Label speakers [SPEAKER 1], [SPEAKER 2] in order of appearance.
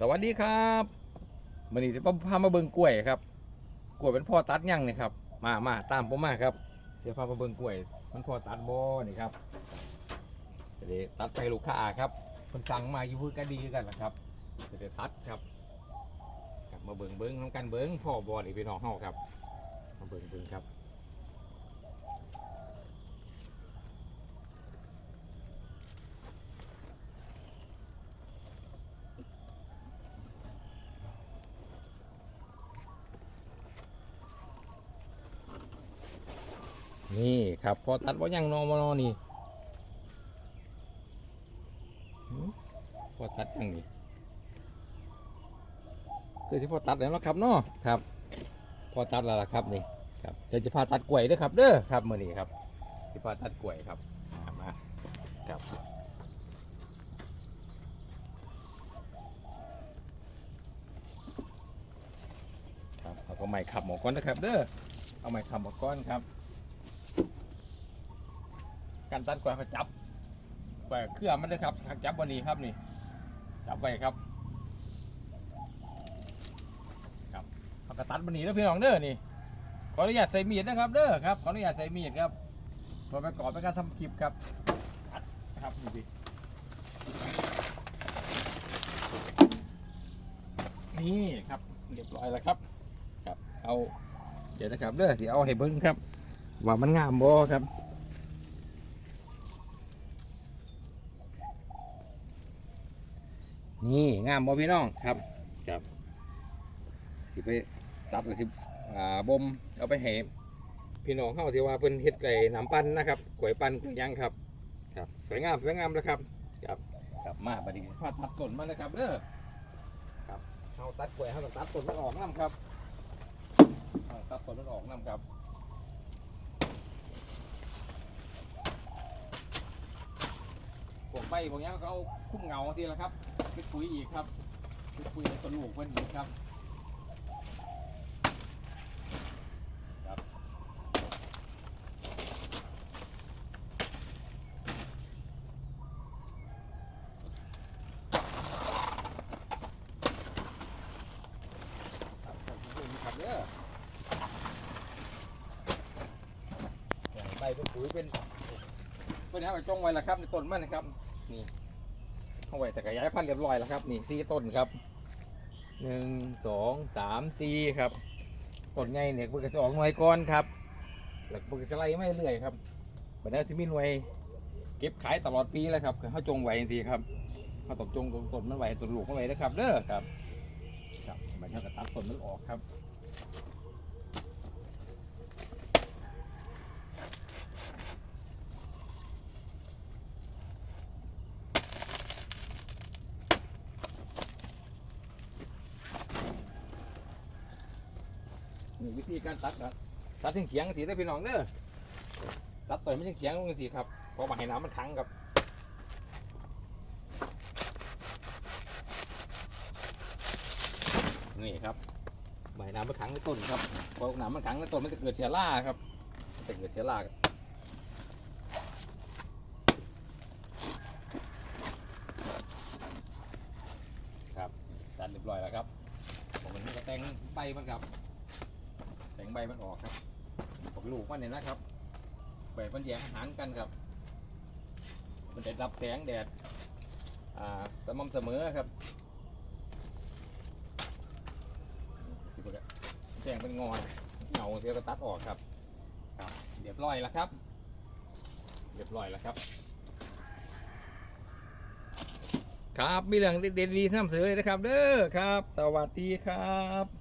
[SPEAKER 1] สวัสดีครับวันนี้จะพามาเบิ่งกล้วยครับกล้วยเป็นพ่อตัดยังนี่ครับ มามาตามผมมาครับเดี๋ยวพามาเบิ่งกล้วย มันพ่อตัดบ่นี่ครับจะได้ตัดไปลูกค้าครับคนสั่งมาอยู่พื้นก็ดีกันละครับจะได้ตัดครับกลับมาเบิ่งเบิ่งน้ำกันเบิ่งพ่อบ่นี่พี่น้องเฮาครับ มาเบิ่งเบิ่งครับ นี่ครับ พอตัดว่ายังนอมานอนี่พอตัดยังนี่คือสิพอตัดแล้วนะครับเนาะครับ พอตัดแล้วล่ะครับนี่ครับเดี๋ยวจะพาตัดกล้วยด้วยครับ เด้อครับมื่อนี้ครับจะพาตัดกล้วยครับมามาครับครับเอาก็ไม้ขับหมอก้อนนะครับ เด้อเอาไม้ขับหมอก้อนครับ การตัดกล้วยเขาจับกล้วยเครือมันเลยครับจับวันนี้ครับนี่ จับไว้ครับครับเอากระตัดวันนี้แล้วพี่น้องเด้อนี่ขออนุญาตใส่มีดนะครับ เด้อครับขออนุญาตใส่มีดครับพอไปก่อนเป็นการทำคลิปครับตัดครับนี่ดินี่ครับเรียบร้อยแล้วครับ ครับ เอา เดี๋ยวนะครับเด้อที่เอาให้เบิ้งครับ ว่ามันงามบ่ครับ นี่งามบ่พี่น้องครับครับสิไปตัดหรือสิอ่าบ่มเอาไปให้พี่น้องเฮาที่ว่าเพิ่นเฮ็ดไก่น้ำปั้นนะครับกล้วยปั้นกล้วยย่างครับ ครับ สวยงามสวยงามแล้วครับครับครับมาบัดนี้พาตัดต้นมาแล้วครับเด้อครับเฮาตัดกล้วยเฮาต้องตัดต้นมันออกนํครับเฮาตัดต้นมันออกนํครับพวกใบพวกนี้เอาคุ้มเงาทีละครับ เป็นปุ๋ยอีกครับเป็นปุ๋ยในต้นลูกเพิ่นอีกครับครับครับขอบคุณครับเด้อใบเป็นปุ๋ยเป็นเป็นเอาไปจงไว้แล้วครับในต้นมันนะครับนี่ เอาไว้แต่กระยายพันธุ์เรียบร้อยแล้วครับ นี่สี่ต้นครับหนึ่งสองสามสี่ครับต้นใหญ่เนี่ยเพิ่งจะออกหน่วยก่อนครับแล้วเพิ่งจะไล่ไม่เรื่อยครับบัดนี้ที่มีหน่วยเก็บขายตลอดปีแล้วครับเขาจงไว้จริงครับเขาต้องจงต้นมันไว้ต้นลูกมันไว้นะครับเด้อครับ ครับมันก็ตัดต้นมันออกครับ นี่วิธีการตัดนะตัดถึงเฉียงสีได้พี่น้องเด้อตัดต้นไม่ใช่เฉียงลงสีครับเพราะว่าให้น้ำมันขังครับนี่ครับใบน้ำมันขังในต้นครับพอน้ำมันขังในต้นมันจะเกิดเชื้อราครับมันจะเกิดเชื้อราครับตัดเรียบร้อยแล้วครับผมมันก็แต่งใบมันครับ แต่งใบมันออกครับพวกลูกมันเนี่ยนะครับใบมันแยกอาหารกันครับ มันได้รับแสงแดดสม่ำเสมอครับแจ้งเป็นงอนเหงาเสียก็ตัดออกครับครับเรียบร้อยแล้วครับเรียบร้อยแล้วครับ ครับมีเรื่องเด็ดๆดีๆนำเสนอเลยนะครับ เด้อครับ สวัสดีครับ